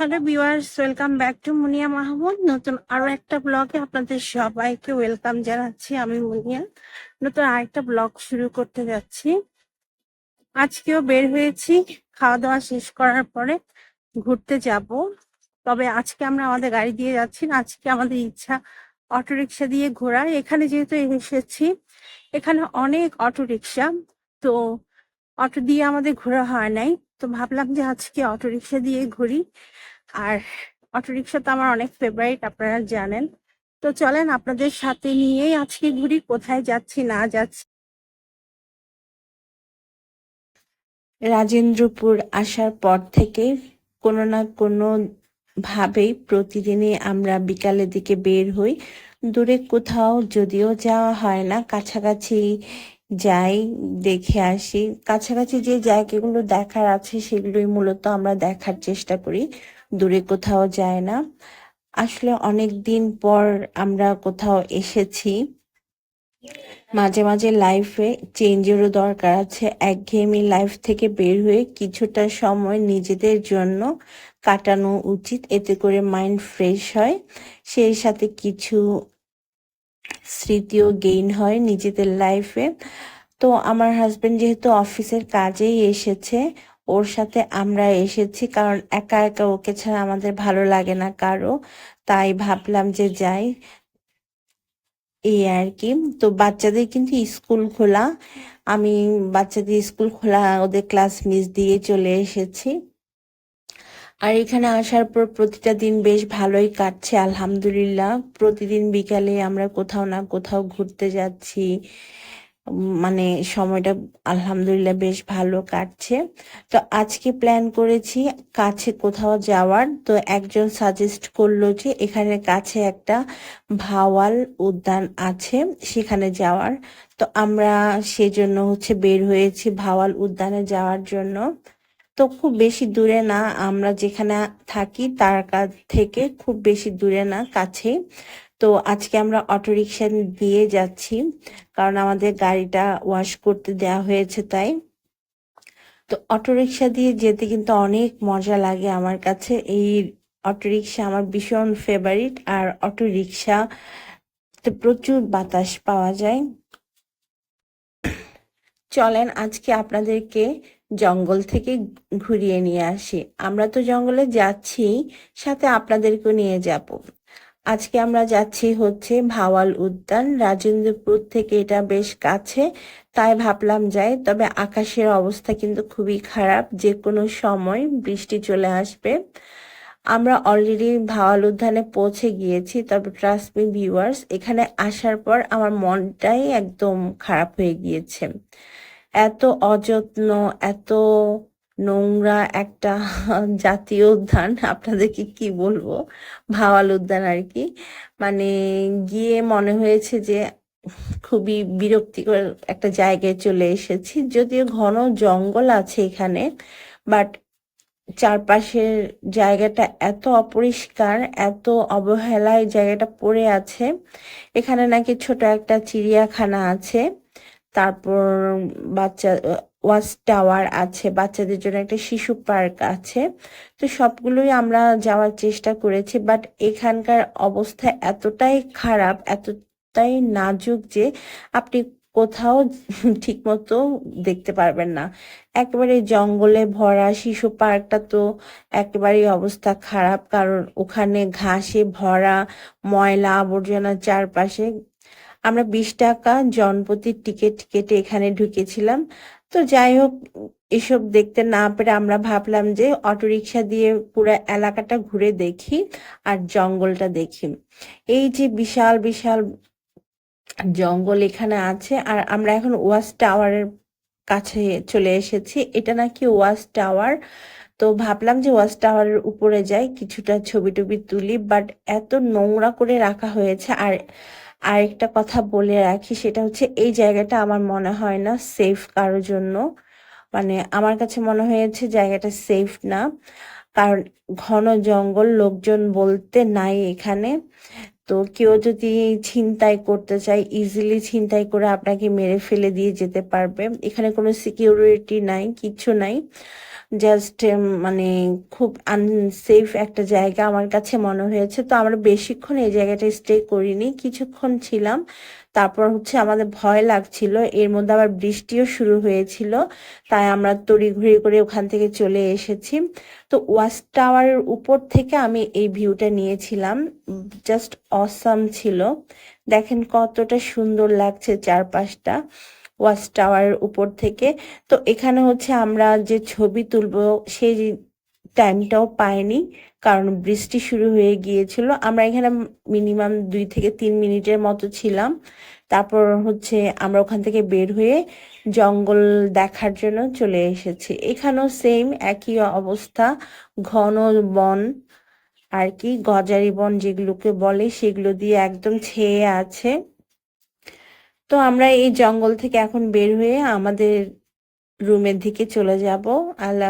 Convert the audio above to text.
Hello viewers, welcome back to Munia Mahmud. নতুন আরও একটা ব্লগে আপনাদের সবাইকে ওয়েলকাম জানাচ্ছি, আমি মুনিয়া। নতুন আরেকটা ব্লগ শুরু করতে যাচ্ছি। আজকেও বের হয়েছি খাওয়া দাওয়া শেষ করার পরে ঘুরতে যাব। তবে আজকে আমরা আমাদের গাড়ি দিয়ে যাচ্ছি না, আজকে আমাদের ইচ্ছা অটোরিকশা দিয়ে ঘোরা এখানে যেহেতু এসেছি, এখানে অনেক অটোরিকশা, তো অটো দিয়ে আমাদের ঘোরা হয় নাই। তো ভাবলাম যে আজকে অটোরিকশা দিয়ে ঘুরি। আর অটোরিকশা তো আমার অনেক ফেভারিট আপনারা জানেন। তো চলেন আপনাদের সাথে নিয়েই আজকে ঘুরি, কোথায় যাচ্ছি, না যাচ্ছি। রাজেন্দ্রপুর আসার পর থেকে কোনো না কোনো ভাবেই প্রতিদিনই আমরা বিকালের দিকে বের হই। দূরে কোথাও যদিও যাওয়া হয় না, কাছাকাছি যাই দেখে আসি। কাছাকাছি যে জায়গাগুলো দেখার আছে সেগুলোই মূলত আমরা দেখার চেষ্টা করি। দূরে কোথাও যায় না। আসলে অনেক দিন পর আমরা কোথাও এসেছি। মাঝে মাঝে লাইফে চেঞ্জেরও দরকার আছে। একঘেয়েমি লাইফ থেকে বের হয়ে কিছুটা সময় নিজেদের জন্য কাটানো উচিত। এতে করে মাইন্ড ফ্রেশ হয়। সেই সাথে কিছু স্মৃতিও গেইন হয় নিজেদের লাইফে তো আমার হাজব্যান্ড যেহেতু অফিসের কাজেই এসেছে, ওর সাথে আমরা এসেছি কারণ একা একা ওকে ছাড়া আমাদের ভালো লাগে না কারও, তাই ভাবলাম যে যাই। এই আর কি। তো বাচ্চাদের কিন্তু স্কুল খোলা। আমি বাচ্চাদের স্কুল খোলা, ওদের ক্লাস মিস দিয়ে চলে এসেছি। আর এখানে আসার পর প্রতিটা দিন বেশ ভালোই কাটছে, আলহামদুলিল্লাহ। প্রতিদিন বিকালে আমরা কোথাও না কোথাও ঘুরতে যাচ্ছি। মানে সময়টা আলহামদুলিল্লাহ বেশ ভালো কাটছে। তো আজকে প্ল্যান করেছি কাছে কোথাও যাওয়ার। তো একজন সাজেস্ট করল যে এখানে কাছে একটা ভাওয়াল উদ্যান আছে সেখানে যাওয়ার। তো আমরা সেজন্য হচ্ছে বের হয়েছি ভাওয়াল উদ্যানে যাওয়ার জন্য। তো খুব বেশি দূরে না, আমরা যেখানে থাকি তার কাছ থেকে খুব বেশি দূরে না, কাছে। তো আজকে আমরা অটোরিকশা দিয়ে যাচ্ছি, কারণ আমাদের গাড়িটা ওয়াশ করতে দেওয়া হয়েছে তাই। তো অটোরিকশা দিয়ে যেতে কিন্তু অনেক মজা লাগে আমার কাছে। এই অটোরিকশা আমার ভীষণ ফেভারিট আর অটোরিকশা প্রচুর বাতাস পাওয়া যায়। চলেন আজকে আপনাদেরকে জঙ্গল থেকে ঘুরিয়ে নিয়ে আসি। আমরা তো জঙ্গলে যাচ্ছি, সাথে আপনাদেরকেও নিয়ে যাব। আজকে আমরা যাচ্ছি হচ্ছে ভাওয়াল উদ্যান, রাজেন্দ্রপুর থেকে এটা বেশ কাছে, তাই ভাবলাম যাই। তবে আকাশের অবস্থা কিন্তু খুবই খারাপ যে কোনো সময় বৃষ্টি চলে আসবে। আমরা অলরেডি ভাওয়াল উদ্যানে পৌঁছে গিয়েছি, তবে ট্রাস্ট ভিউয়ার্স এখানে আসার পর আমার মনটাই একদম খারাপ হয়ে গিয়েছে। এত অযত্ন, এত নোংরা একটা জাতীয় উদ্যান, আপনাদেরকে কি বলব? ভাওয়াল উদ্যান আর কি। মানে গিয়ে মনে হয়েছে যে খুবই বিরক্তিকর একটা জায়গায় চলে এসেছি। যদিও ঘন জঙ্গল আছে এখানে, বাট চারপাশের জায়গাটা এত অপরিষ্কার, এত অবহেলায় জায়গাটা পড়ে আছে। এখানে নাকি ছোট একটা চিড়িয়াখানা আছে। তারপর বাচ্চা, ওয়াচ টাওয়ার আছে, বাচ্চাদের জন্য একটা শিশু পার্ক আছে। তো সবগুলোই আমরা যাওয়ার চেষ্টা করেছি, বাট এখানকার অবস্থা এতটাই খারাপ, এতটাই নাজুক যে আপনি কোথাও ঠিকমতো দেখতে পারবেন না। একেবারে জঙ্গলে ভরা শিশু পার্কটা তো একেবারেই অবস্থা খারাপ, কারণ ওখানে ঘাসে ভরা ময়লা আবর্জনা চারপাশে আমরা বিশ টাকা জনপ্রতি টিকিট কেটে এখানে ঢুকেছিলাম। তো যাই হোক, এসব দেখতে না পেরে আমরা ভাবলাম যে অটোরিকশা দিয়ে পুরো এলাকাটা ঘুরে দেখি আর জঙ্গলটা দেখি। এই যে বিশাল বিশাল জঙ্গল এখানে আছে আর আমরা এখন ওয়াচ টাওয়ারের কাছে চলে এসেছি। এটা নাকি ওয়াচ টাওয়ার। তো ভাবলাম যে ওয়াচ টাওয়ারের উপরে যাই, কিছুটা ছবি টবি তুলি, বাট এত নোংরা করে রাখা হয়েছে আর আরেকটা কথা বলে রাখি, সেটা হচ্ছে এই জায়গাটা আমার মনে হয় না সেফ কারোর জন্য। মানে আমার কাছে মনে হয়েছে জায়গাটা সেফ না। কারণ ঘন জঙ্গল, লোকজন বলতে নাই এখানে। তো কেউ যদি ছিনতাই করতে চায় ইজিলি ছিনতাই করে আপনাকে মেরে ফেলে দিয়ে যেতে পারবে। এখানে কোনো সিকিউরিটি নাই, কিছু নাই। জাস্ট মানে খুব আনসেফ একটা জায়গা আমার কাছে মনে হয়েছে। তো আমরা বেশিক্ষণ এই জায়গাটা স্টে করিনি, কিছুক্ষণ ছিলাম। তারপর হচ্ছে আমাদের ভয় লাগছিল, এর মধ্যে আবার বৃষ্টিও শুরু হয়েছিল, তাই আমরা তড়িঘড়ি করে ওখান থেকে চলে এসেছি। তো ওয়াচ টাওয়ারের উপর থেকে আমি এই ভিউটা নিয়েছিলাম জাস্ট অসাম ছিল। দেখেন কতটা সুন্দর লাগছে চারপাশটা। ওয়াচ টাওয়ারের উপর থেকে। তো এখানে হচ্ছে আমরা যে ছবি তুলবো সেই টাইমটাও পাইনি, কারণ বৃষ্টি শুরু হয়ে গিয়েছিল। আমরা এখানে মিনিমাম দুই থেকে তিন মিনিটের মতো ছিলাম। তারপর হচ্ছে আমরা ওখান থেকে বের হয়ে জঙ্গল দেখার জন্য চলে এসেছি। এখানেও সেম একই অবস্থা, ঘন বন আর কি, গজারি বন যেগুলোকে বলে সেগুলো দিয়ে একদম ছেয়ে আছে। তো আমরা এই জঙ্গল থেকে এখন বের হয়ে আমাদের রুমের দিকে চলে যাব। আল্লাহ